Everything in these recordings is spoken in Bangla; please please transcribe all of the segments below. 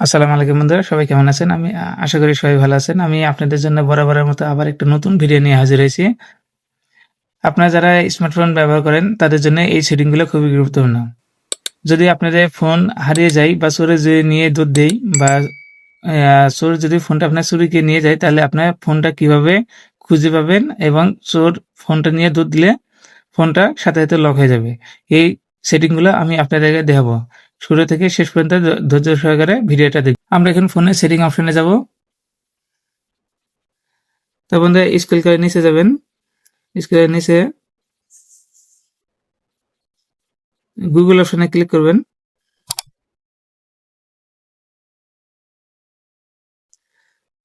আসসালামু আলাইকুম বন্ধুরা, সবাই কেমন আছেন? আমি আশা করি সবাই ভালো আছেন। আমি আপনাদের জন্য বরাবরের মতো আবার একটা নতুন ভিডিও নিয়ে হাজির হয়েছি। আপনারা যারা স্মার্টফোন ব্যবহার করেন, তাদের জন্য এই সেটিংগুলো খুবই গুরুত্বপূর্ণ। যদি আপনাদের ফোন হারিয়ে যায় বা চোরে যে নিয়ে দুধ দেয় বা চোর যদি ফোনটা আপনার চুরিকে নিয়ে যায়, তাহলে আপনার ফোনটা কীভাবে খুঁজে পাবেন এবং চোর ফোনটা নিয়ে দুধ দিলে ফোনটা সাথে সাথে লক হয়ে যাবে। এই সেটিংগুলো আমি আপনাদেরকে দেখাবো। শুরু থেকে শেষ পর্যন্ত ধৈর্য সহকারে ভিডিওটা দেখব আমরা এখন ফোনের সেটিং অপশনে যাব। তো বন্ধু স্কুল করে নিচে যাবেন। স্কুলের নিচে গুগল অপশনে ক্লিক করবেন।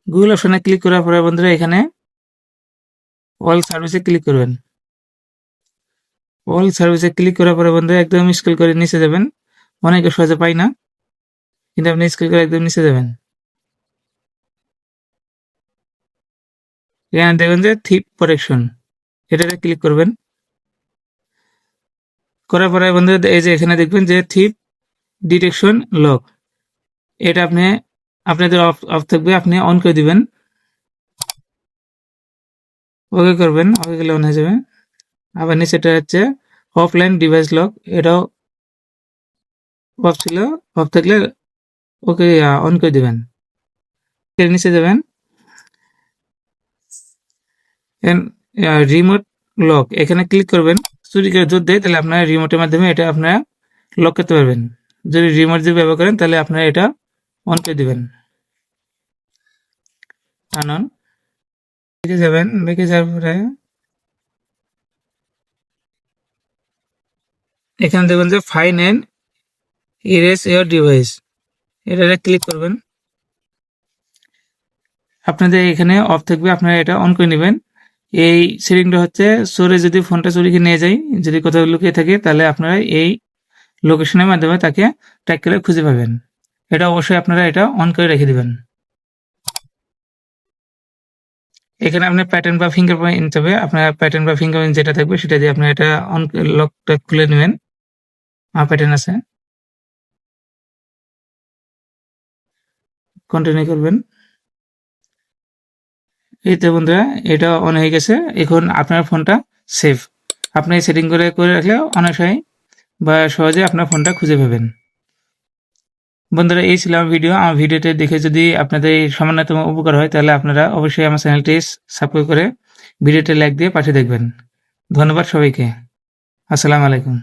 গুগল অপশনে ক্লিক করার পরে বন্ধুরা, এখানে অল সার্ভিসে ক্লিক করবেন। অল সার্ভিসে ক্লিক করার পরে বন্ধুরা, একদম স্কুল করে নিচে যাবেন। অনেকে সহজে পাই না, কিন্তু আপনি স্কুল করে একদম নিচে যাবেন। এখানে দেখবেন যে থিপ প্রোটেকশন এটাতে ক্লিক করবেন। করার পরে বন্ধু এই যে এখানে দেখবেন যে থিপ ডিটেকশন লক এটা আপনি, আপনাদের অফ অফ থাকবে, আপনি অন করে দিবেন। ওকে করবেন, ওকে গেলে অন হয়ে যাবে। আবার নিচেটা হচ্ছে অফলাইন ডিভাইস লক এটাও অফ ছিল অফ থাকলে ওকে অন করে দিবেন। এর নিচে যাবেন। রিমোট লক এখানে ক্লিক করবেন। চুরি করে জোর দেয় তাহলে আপনার রিমোটের মাধ্যমে এটা আপনারা লক করতে পারবেন। যদি রিমোট যদি ব্যবহার করেন, তাহলে আপনারা এটা অন করে দিবেন। বেঁকে যাবেন, বেঁকে যাওয়ার পরে এখানে দেখবেন যে find and erase your device এটা ক্লিক করবেন। আপনাদের এখানে অফ থাকবে, আপনারা এটা অন করে নেবেন। এই সেটিংটা হচ্ছে চোরে যদি ফোনটা চুরি চুরিকে নিয়ে যায়, যদি কোথাও লুকিয়ে থাকে, তাহলে আপনারা এই লোকেশনের মাধ্যমে তাকে ট্র্যাক করে খুঁজে পাবেন। এটা অবশ্যই আপনারা এটা অন করে রেখে দেবেন। এখানে আপনার প্যাটার্ন বা ফিঙ্গারপ্রিন্ট নিতে হবে আপনার প্যাটার্ন বা ফিঙ্গারপ্রিন্ট যেটা থাকবে, সেটা দিয়ে আপনার এটা অন লকটা খুলে নেবেন। আমার প্যাটার্ন আছে। কন্টিনিউ করবেন। এই তো বন্ধুরা, এটা অন হয়ে গেছে। এখন আপনার ফোনটা সেফ আপনি সেটিং করে করে রাখলে অনেক সময় বা সহজে আপনার ফোনটা খুঁজে পাবেন। বন্ধুরা, এই ছিল আমার ভিডিও আমার ভিডিওটি দেখে যদি আপনাদের সামান্যতম উপকার হয়, তাহলে আপনারা অবশ্যই আমার চ্যানেলটি সাবস্ক্রাইব করে ভিডিওটি লাইক দিয়ে পাঠিয়ে দেখবেন। ধন্যবাদ সবাইকে। আসসালামু আলাইকুম।